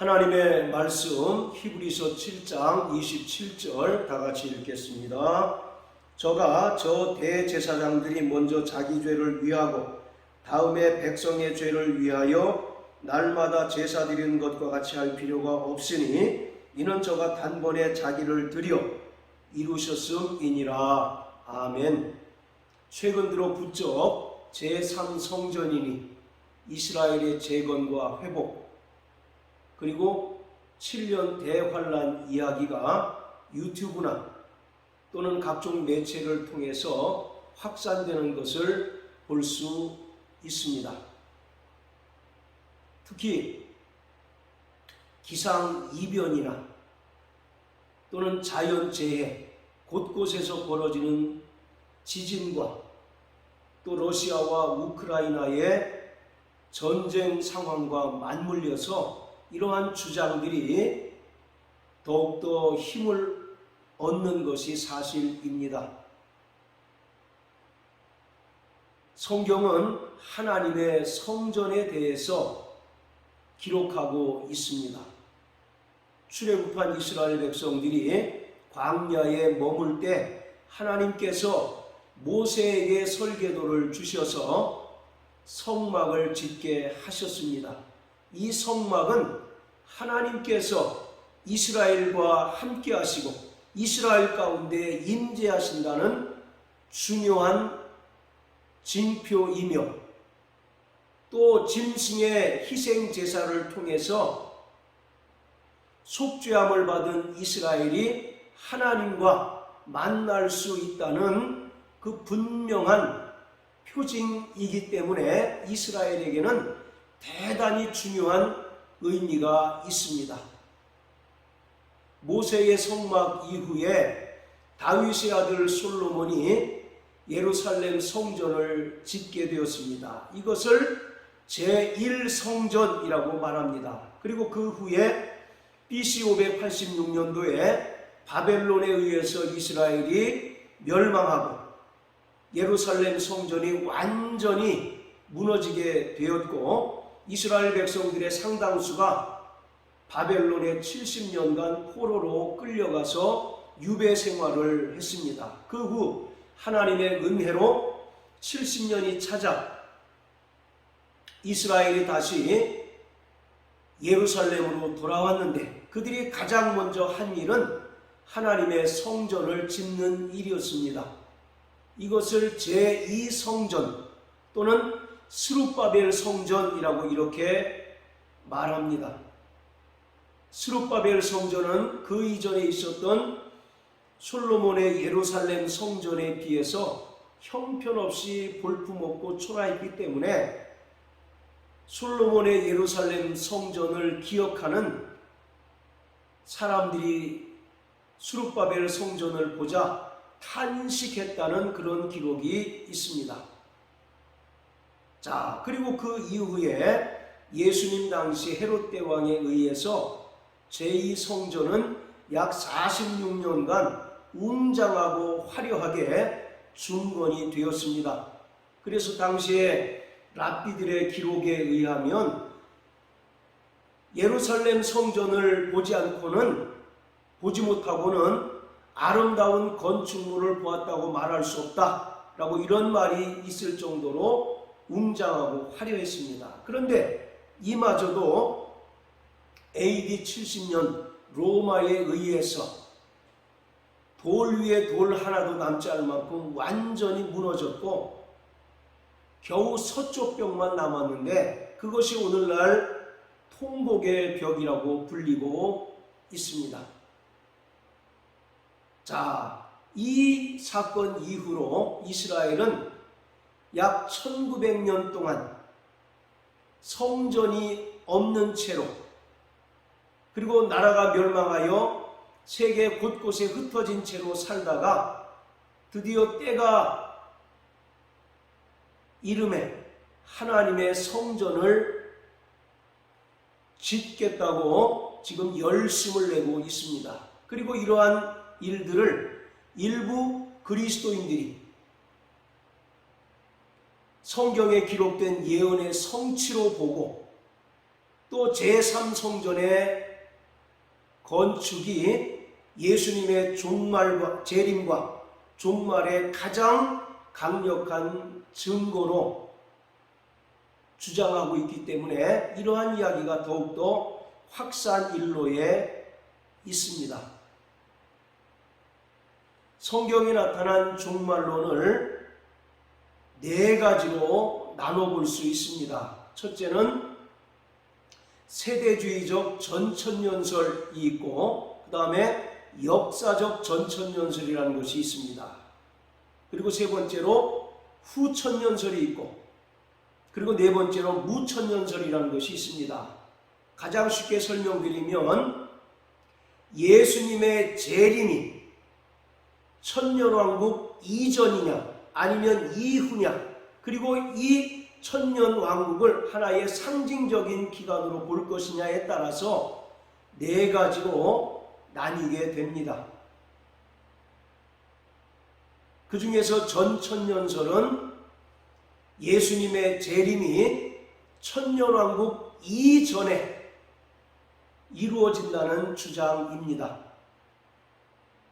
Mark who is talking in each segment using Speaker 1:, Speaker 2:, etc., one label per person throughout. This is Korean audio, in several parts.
Speaker 1: 하나님의 말씀 히브리서 7장 27절 다 같이 읽겠습니다. 저가 저 대제사장들이 먼저 자기 죄를 위하고 다음에 백성의 죄를 위하여 날마다 제사 드리는 것과 같이 할 필요가 없으니 이는 저가 단번에 자기를 드려 이루셨음이니라. 아멘. 최근 들어 부쩍 제3성전이니 이스라엘의 재건과 회복 그리고 7년 대환란 이야기가 유튜브나 또는 각종 매체를 통해서 확산되는 것을 볼 수 있습니다. 특히 기상 이변이나 또는 자연재해 곳곳에서 벌어지는 지진과 또 러시아와 우크라이나의 전쟁 상황과 맞물려서 이러한 주장들이 더욱더 힘을 얻는 것이 사실입니다. 성경은 하나님의 성전에 대해서 기록하고 있습니다. 출애굽한 이스라엘 백성들이 광야에 머물 때 하나님께서 모세에게 설계도를 주셔서 성막을 짓게 하셨습니다. 이 성막은 하나님께서 이스라엘과 함께 하시고 이스라엘 가운데 임재하신다는 중요한 징표이며 또 짐승의 희생 제사를 통해서 속죄함을 받은 이스라엘이 하나님과 만날 수 있다는 그 분명한 표징이기 때문에 이스라엘에게는 대단히 중요한 의미가 있습니다. 모세의 성막 이후에 다윗의 아들 솔로몬이 예루살렘 성전을 짓게 되었습니다. 이것을 제1성전이라고 말합니다. 그리고 그 후에 BC 586년도에 바벨론에 의해서 이스라엘이 멸망하고 예루살렘 성전이 완전히 무너지게 되었고 이스라엘 백성들의 상당수가 바벨론에 70년간 포로로 끌려가서 유배 생활을 했습니다. 그 후 하나님의 은혜로 70년이 찾아 이스라엘이 다시 예루살렘으로 돌아왔는데 그들이 가장 먼저 한 일은 하나님의 성전을 짓는 일이었습니다. 이것을 제2성전 또는 스룹바벨 성전이라고 이렇게 말합니다. 스룹바벨 성전은 그 이전에 있었던 솔로몬의 예루살렘 성전에 비해서 형편없이 볼품없고 초라했기 때문에 솔로몬의 예루살렘 성전을 기억하는 사람들이 수룹바벨 성전을 보자 탄식했다는 그런 기록이 있습니다. 자, 그리고 그 이후에 예수님 당시 헤롯 대왕에 의해서 제2성전은 약 46년간 웅장하고 화려하게 중건이 되었습니다. 그래서 당시에 랍비들의 기록에 의하면 예루살렘 성전을 보지 않고는 보지 못하고는 아름다운 건축물을 보았다고 말할 수 없다라고 이런 말이 있을 정도로 웅장하고 화려했습니다. 그런데 이마저도 AD 70년 로마에 의해서 돌 위에 돌 하나도 남지 않을 만큼 완전히 무너졌고 겨우 서쪽 벽만 남았는데 그것이 오늘날 통곡의 벽이라고 불리고 있습니다. 자, 이 사건 이후로 이스라엘은 약 1900년 동안 성전이 없는 채로 그리고 나라가 멸망하여 세계 곳곳에 흩어진 채로 살다가 드디어 때가 이름에 하나님의 성전을 짓겠다고 지금 열심을 내고 있습니다. 그리고 이러한 일들을 일부 그리스도인들이 성경에 기록된 예언의 성취로 보고 또 제3성전의 건축이 예수님의 종말과 재림과 종말의 가장 강력한 증거로 주장하고 있기 때문에 이러한 이야기가 더욱더 확산 일로에 있습니다. 성경에 나타난 종말론을 네 가지로 나눠볼 수 있습니다. 첫째는 세대주의적 전천년설이 있고 그 다음에 역사적 전천년설이라는 것이 있습니다. 그리고 세 번째로 후천년설이 있고 그리고 네 번째로 무천년설이라는 것이 있습니다. 가장 쉽게 설명드리면 예수님의 재림이 천년왕국 이전이냐 아니면 이후냐 그리고 이 천년 왕국을 하나의 상징적인 기간으로 볼 것이냐에 따라서 네 가지로 나뉘게 됩니다. 그 중에서 전천년설은 예수님의 재림이 천년왕국 이전에 이루어진다는 주장입니다.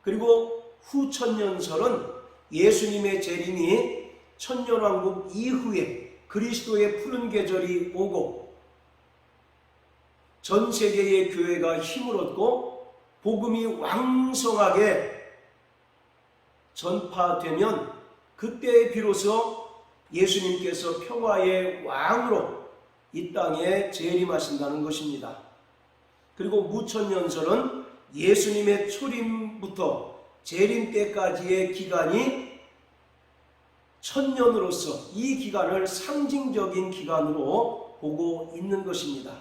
Speaker 1: 그리고 후천년설은 예수님의 재림이 천년왕국 이후에 그리스도의 푸른 계절이 오고 전 세계의 교회가 힘을 얻고 복음이 왕성하게 전파되면 그때 비로소 예수님께서 평화의 왕으로 이 땅에 재림하신다는 것입니다. 그리고 무천년설은 예수님의 초림부터 재림 때까지의 기간이 천년으로서 이 기간을 상징적인 기간으로 보고 있는 것입니다.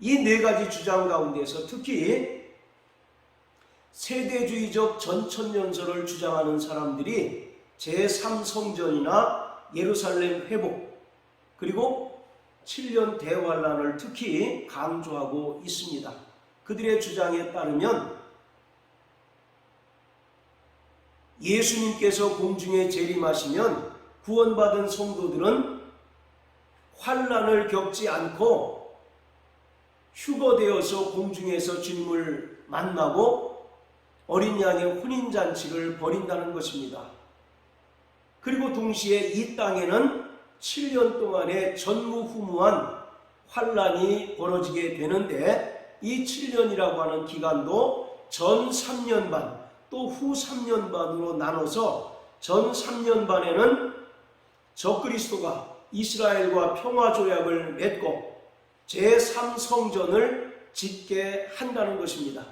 Speaker 1: 이 네 가지 주장 가운데서 특히 세대주의적 전천년설을 주장하는 사람들이 제3성전이나 예루살렘 회복 그리고 7년 대환란을 특히 강조하고 있습니다. 그들의 주장에 따르면 예수님께서 공중에 재림하시면 구원받은 성도들은 환란을 겪지 않고 휴거되어서 공중에서 주님을 만나고 어린 양의 혼인 잔치를 벌인다는 것입니다. 그리고 동시에 이 땅에는 7년 동안의 전무후무한 환란이 벌어지게 되는데 이 7년이라고 하는 기간도 전 3년 반, 또 후 3년 반으로 나눠서 전 3년 반에는 적그리스도가 이스라엘과 평화 조약을 맺고 제3성전을 짓게 한다는 것입니다.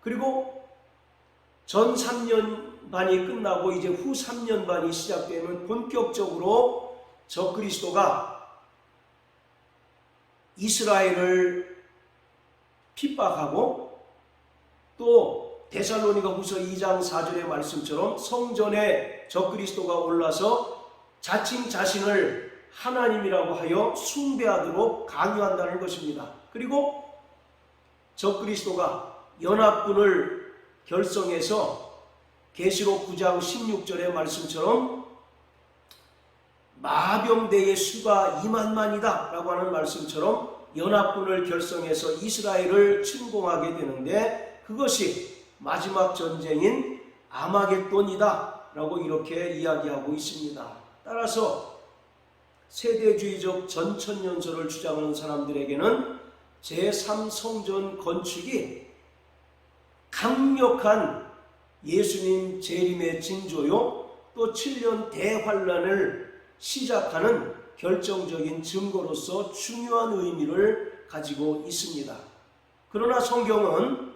Speaker 1: 그리고 전 3년 반이 끝나고 이제 후 3년 반이 시작되면 본격적으로 적그리스도가 이스라엘을 핍박하고 또 데살로니가 후서 2장 4절의 말씀처럼 성전에 적그리스도가 올라서 자칭 자신을 하나님이라고 하여 숭배하도록 강요한다는 것입니다. 그리고 적그리스도가 연합군을 결성해서 계시록 9장 16절의 말씀처럼 마병대의 수가 2만만이다 라고 하는 말씀처럼 연합군을 결성해서 이스라엘을 침공하게 되는데 그것이 마지막 전쟁인 아마겟돈이다 라고 이렇게 이야기하고 있습니다. 따라서 세대주의적 전천년설을 주장하는 사람들에게는 제3성전 건축이 강력한 예수님 재림의 징조요 또 7년 대환란을 시작하는 결정적인 증거로서 중요한 의미를 가지고 있습니다. 그러나 성경은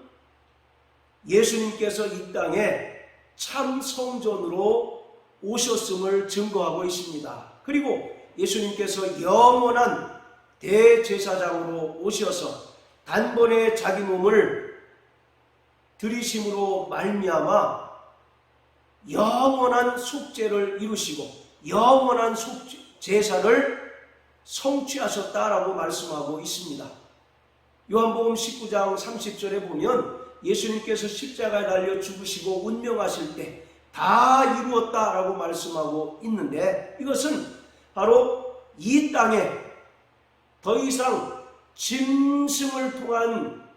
Speaker 1: 예수님께서 이 땅에 참 성전으로 오셨음을 증거하고 있습니다. 그리고 예수님께서 영원한 대제사장으로 오셔서 단번에 자기 몸을 들이심으로 말미암아 영원한 속죄를 이루시고 영원한 속죄, 제사를 성취하셨다라고 말씀하고 있습니다. 요한복음 19장 30절에 보면 예수님께서 십자가에 달려 죽으시고 운명하실 때 다 이루었다라고 말씀하고 있는데 이것은 바로 이 땅에 더 이상 짐승을 통한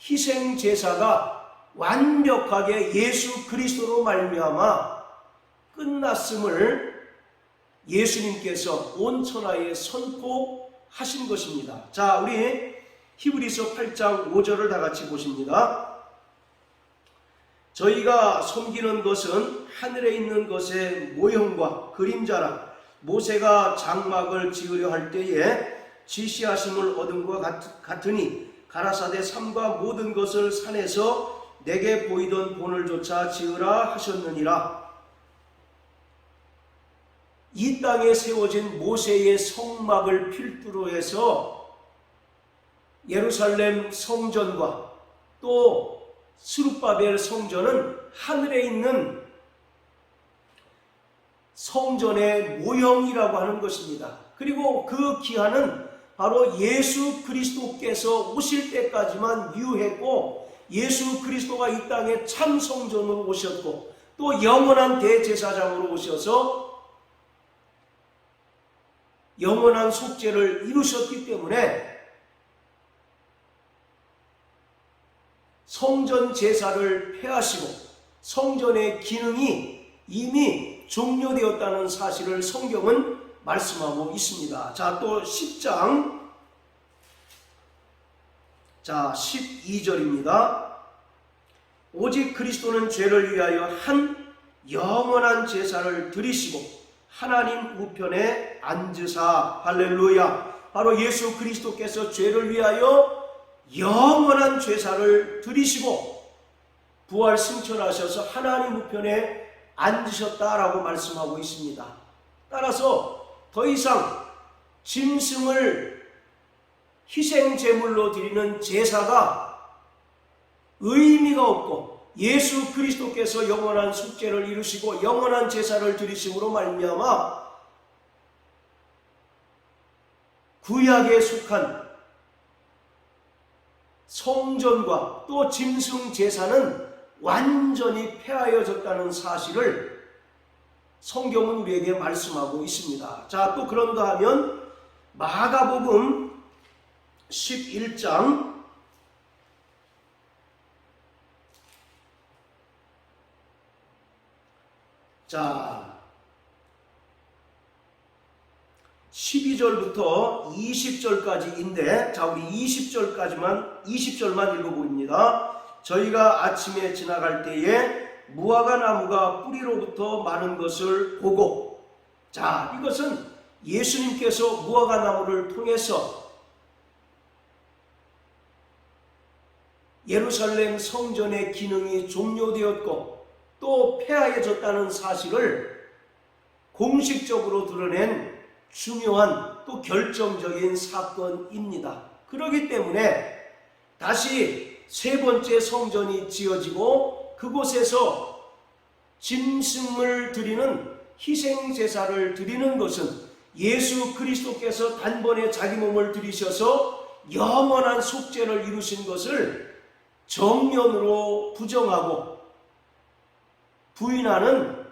Speaker 1: 희생 제사가 완벽하게 예수 그리스도로 말미암아 끝났음을 예수님께서 온 천하에 선포하신 것입니다. 자, 우리 히브리서 8장 5절을 다 같이 보십니다. 저희가 섬기는 것은 하늘에 있는 것의 모형과 그림자라 모세가 장막을 지으려 할 때에 지시하심을 얻은 것 같- 같으니 가라사대 삼과 모든 것을 산에서 내게 보이던 본을 조차 지으라 하셨느니라. 이 땅에 세워진 모세의 성막을 필두로 해서 예루살렘 성전과 또 스룹바벨 성전은 하늘에 있는 성전의 모형이라고 하는 것입니다. 그리고 그 기한은 바로 예수 그리스도께서 오실 때까지만 유했고 예수 그리스도가 이 땅에 참 성전으로 오셨고 또 영원한 대제사장으로 오셔서 영원한 속죄를 이루셨기 때문에 성전 제사를 폐하시고 성전의 기능이 이미 종료되었다는 사실을 성경은 말씀하고 있습니다. 자, 또 10장 자, 12절입니다. 오직 그리스도는 죄를 위하여 한 영원한 제사를 드리시고 하나님 우편에 앉으사 할렐루야 바로 예수 그리스도께서 죄를 위하여 영원한 죄사를 드리시고 부활 승천하셔서 하나님 우편에 앉으셨다라고 말씀하고 있습니다. 따라서 더 이상 짐승을 희생 제물로 드리는 제사가 의미가 없고 예수 그리스도께서 영원한 숙제를 이루시고 영원한 제사를 드리심으로 말미암아 구약에 속한 성전과 또 짐승 제사는 완전히 폐하여졌다는 사실을 성경은 우리에게 말씀하고 있습니다. 자, 또 그런가 하면 마가복음 11장 자, 12절부터 20절까지인데, 자, 우리 20절까지만, 20절만 읽어봅니다. 저희가 아침에 지나갈 때에 무화과 나무가 뿌리로부터 마는 것을 보고, 자, 이것은 예수님께서 무화과 나무를 통해서 예루살렘 성전의 기능이 종료되었고 또 폐하여졌다는 사실을 공식적으로 드러낸 중요한 또 결정적인 사건입니다. 그렇기 때문에 다시 세 번째 성전이 지어지고 그곳에서 짐승을 드리는 희생 제사를 드리는 것은 예수 그리스도께서 단번에 자기 몸을 들이셔서 영원한 속죄를 이루신 것을 정면으로 부정하고 부인하는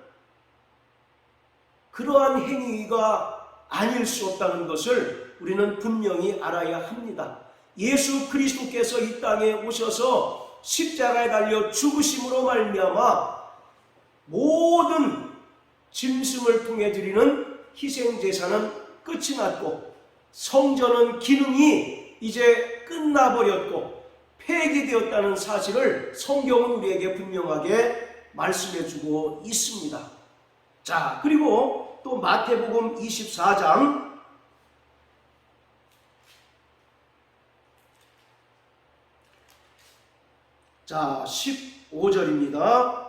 Speaker 1: 그러한 행위가 아닐 수 없다는 것을 우리는 분명히 알아야 합니다. 예수 그리스도께서 이 땅에 오셔서 십자가에 달려 죽으심으로 말미암아 모든 짐승을 통해 드리는 희생 제사는 끝이 났고 성전은 기능이 이제 끝나버렸고 폐기되었다는 사실을 성경은 우리에게 분명하게 말씀해 주고 있습니다. 자, 그리고 또 마태복음 24장 자, 15절입니다.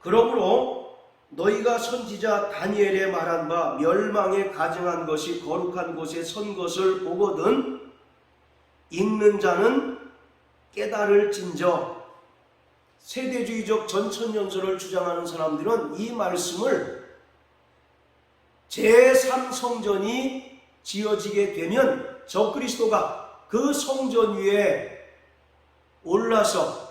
Speaker 1: 그러므로 너희가 선지자 다니엘의 말한 바 멸망에 가증한 것이 거룩한 곳에 선 것을 보거든 읽는 자는 깨달을 진저 세대주의적 전천연설을 주장하는 사람들은 이 말씀을 제3성전이 지어지게 되면 적그리스도가 그 성전 위에 올라서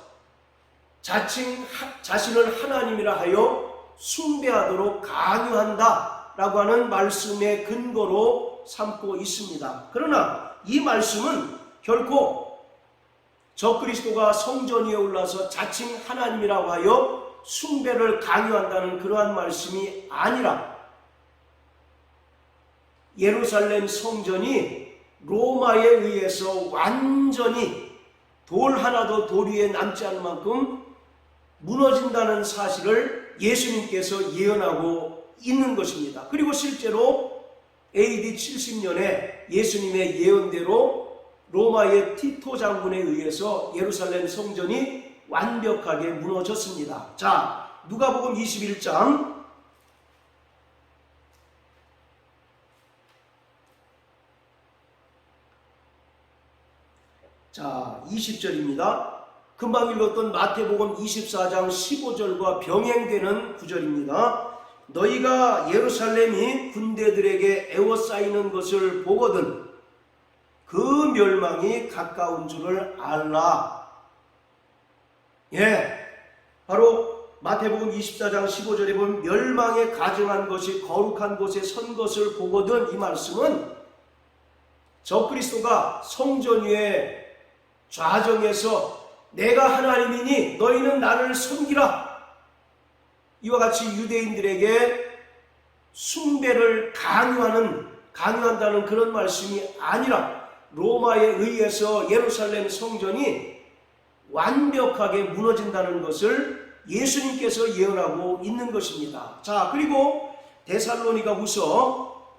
Speaker 1: 자칭 하- 자신을 하나님이라 하여 숭배하도록 강요한다 라고 하는 말씀의 근거로 삼고 있습니다. 그러나 이 말씀은 결코 적그리스도가 성전 위에 올라서 자칭 하나님이라고 하여 숭배를 강요한다는 그러한 말씀이 아니라 예루살렘 성전이 로마에 의해서 완전히 돌 하나도 돌 위에 남지 않을 만큼 무너진다는 사실을 예수님께서 예언하고 있는 것입니다. 그리고 실제로 AD 70년에 예수님의 예언대로 로마의 티토 장군에 의해서 예루살렘 성전이 완벽하게 무너졌습니다. 자, 누가복음 21장 자, 20절입니다. 금방 읽었던 마태복음 24장 15절과 병행되는 구절입니다. 너희가 예루살렘이 군대들에게 에워싸이는 것을 보거든 그 멸망이 가까운 줄을 알라. 예, 바로 마태복음 24장 15절에 보면 멸망에 가증한 것이 거룩한 곳에 선 것을 보거든 이 말씀은 적그리스도가 성전 위에 좌정에서 내가 하나님이니 너희는 나를 섬기라. 이와 같이 유대인들에게 숭배를 강요하는 강요한다는 그런 말씀이 아니라 로마에 의해서 예루살렘 성전이 완벽하게 무너진다는 것을 예수님께서 예언하고 있는 것입니다. 자, 그리고 데살로니가 후서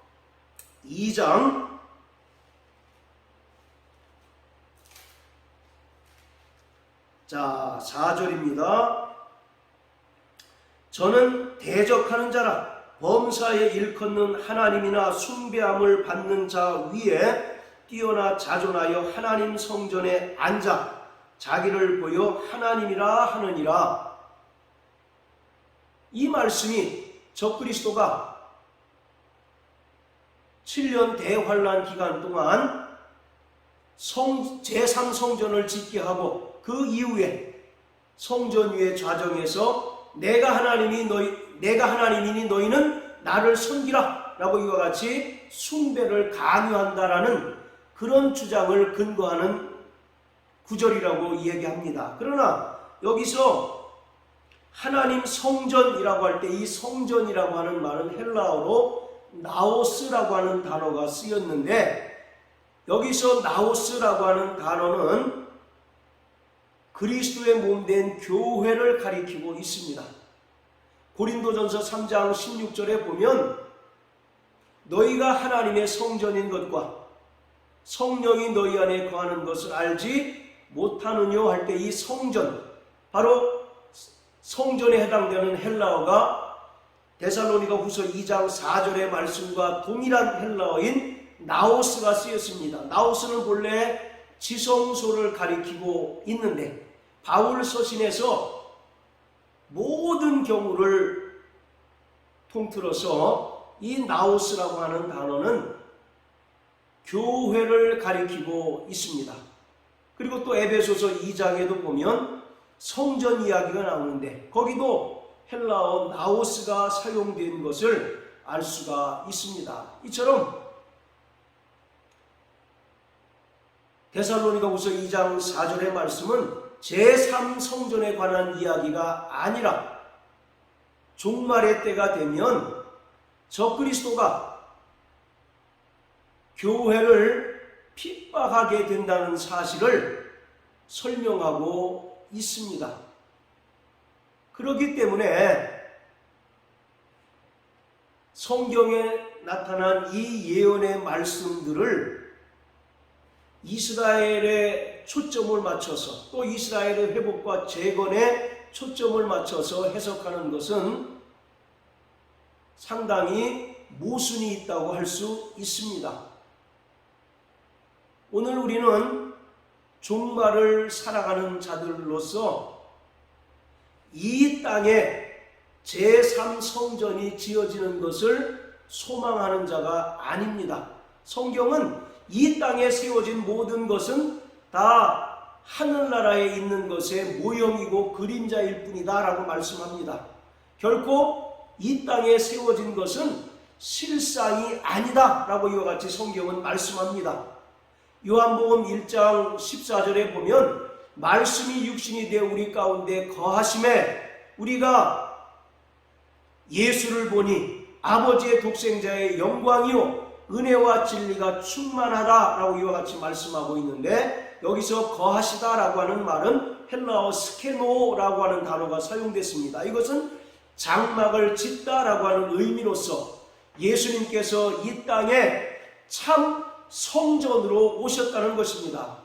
Speaker 1: 2장 자, 4절입니다. 저는 대적하는 자라 범사에 일컫는 하나님이나 숭배함을 받는 자 위에 뛰어나 자존하여 하나님 성전에 앉아 자기를 보여 하나님이라 하느니라. 이 말씀이 적그리스도가 7년 대환란 기간 동안 성, 제3성전을 짓게 하고 그 이후에 성전 위의 좌정에서 내가 하나님이 너희 내가 하나님이니 너희는 나를 섬기라 라고 이와 같이 숭배를 강요한다라는 그런 주장을 근거하는 구절이라고 이야기합니다. 그러나 여기서 하나님 성전이라고 할 때 이 성전이라고 하는 말은 헬라어로 나오스라고 하는 단어가 쓰였는데 여기서 나오스라고 하는 단어는 그리스도의 몸 된 교회를 가리키고 있습니다. 고린도전서 3장 16절에 보면 너희가 하나님의 성전인 것과 성령이 너희 안에 거하는 것을 알지 못하느뇨 할 때 이 성전 바로 성전에 해당되는 헬라어가 데살로니가 후서 2장 4절의 말씀과 동일한 헬라어인 나오스가 쓰였습니다. 나오스는 본래 지성소를 가리키고 있는데 바울 서신에서 모든 경우를 통틀어서 이 나오스라고 하는 단어는 교회를 가리키고 있습니다. 그리고 또 에베소서 2장에도 보면 성전 이야기가 나오는데 거기도 헬라어 나오스가 사용된 것을 알 수가 있습니다. 이처럼 데살로니가후서 2장 4절의 말씀은 제3성전에 관한 이야기가 아니라 종말의 때가 되면 적그리스도가 교회를 핍박하게 된다는 사실을 설명하고 있습니다. 그렇기 때문에 성경에 나타난 이 예언의 말씀들을 이스라엘에 초점을 맞춰서 또 이스라엘의 회복과 재건에 초점을 맞춰서 해석하는 것은 상당히 모순이 있다고 할 수 있습니다. 오늘 우리는 종말을 살아가는 자들로서 이 땅에 제3성전이 지어지는 것을 소망하는 자가 아닙니다. 성경은 이 땅에 세워진 모든 것은 다 하늘나라에 있는 것의 모형이고 그림자일 뿐이다 라고 말씀합니다. 결코 이 땅에 세워진 것은 실상이 아니다 라고 이와 같이 성경은 말씀합니다. 요한복음 1장 14절에 보면 말씀이 육신이 되어 우리 가운데 거하심에 우리가 예수를 보니 아버지의 독생자의 영광이요 은혜와 진리가 충만하다라고 이와 같이 말씀하고 있는데 여기서 거하시다라고 하는 말은 헬라어 스케노라고 하는 단어가 사용됐습니다. 이것은 장막을 짓다라고 하는 의미로서 예수님께서 이 땅에 참 성전으로 오셨다는 것입니다.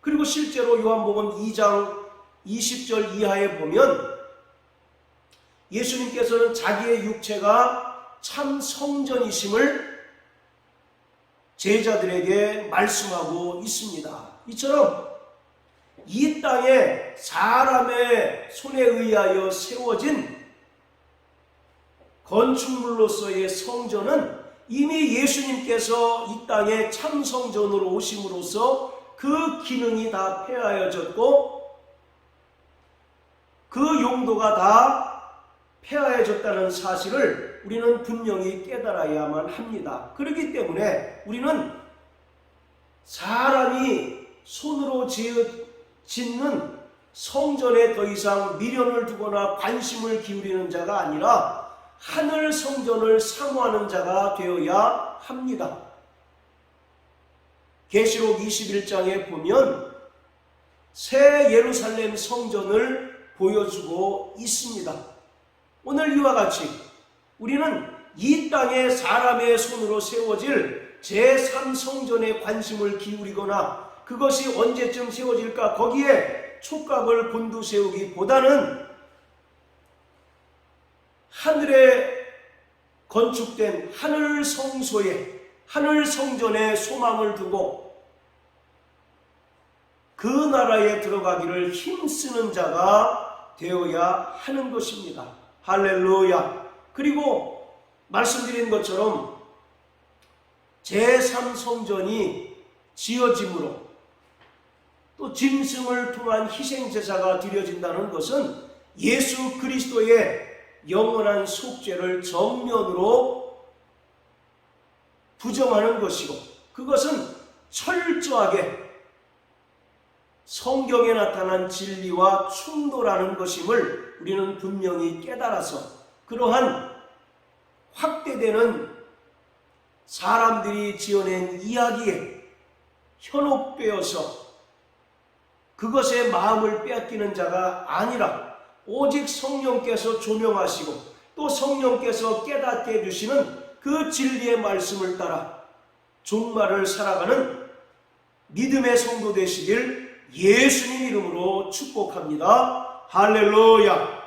Speaker 1: 그리고 실제로 요한복음 2장 20절 이하에 보면 예수님께서는 자기의 육체가 참 성전이심을 제자들에게 말씀하고 있습니다. 이처럼 이 땅에 사람의 손에 의하여 세워진 건축물로서의 성전은 이미 예수님께서 이 땅에 참 성전으로 오심으로써 그 기능이 다 폐하여졌고 그 용도가 다 폐하여졌다는 사실을 우리는 분명히 깨달아야만 합니다. 그렇기 때문에 우리는 사람이 손으로 짓는 성전에 더 이상 미련을 두거나 관심을 기울이는 자가 아니라 하늘 성전을 사모하는 자가 되어야 합니다. 계시록 21장에 보면 새 예루살렘 성전을 보여주고 있습니다. 오늘 이와 같이 우리는 이 땅에 사람의 손으로 세워질 제3성전에 관심을 기울이거나 그것이 언제쯤 세워질까 거기에 촉각을 곤두 세우기보다는 하늘에 건축된 하늘 성소에 하늘 성전에 소망을 두고 그 나라에 들어가기를 힘쓰는 자가 되어야 하는 것입니다. 할렐루야. 그리고 말씀드린 것처럼 제3성전이 지어짐으로 또 짐승을 통한 희생제사가 드려진다는 것은 예수 그리스도의 영원한 속죄를 정면으로 부정하는 것이고 그것은 철저하게 성경에 나타난 진리와 충돌하는 것임을 우리는 분명히 깨달아서 그러한 확대되는 사람들이 지어낸 이야기에 현혹되어서 그것에 마음을 빼앗기는 자가 아니라 오직 성령께서 조명하시고 또 성령께서 깨닫게 해주시는 그 진리의 말씀을 따라 종말을 살아가는 믿음의 성도 되시길 예수님 이름으로 축복합니다. 할렐루야.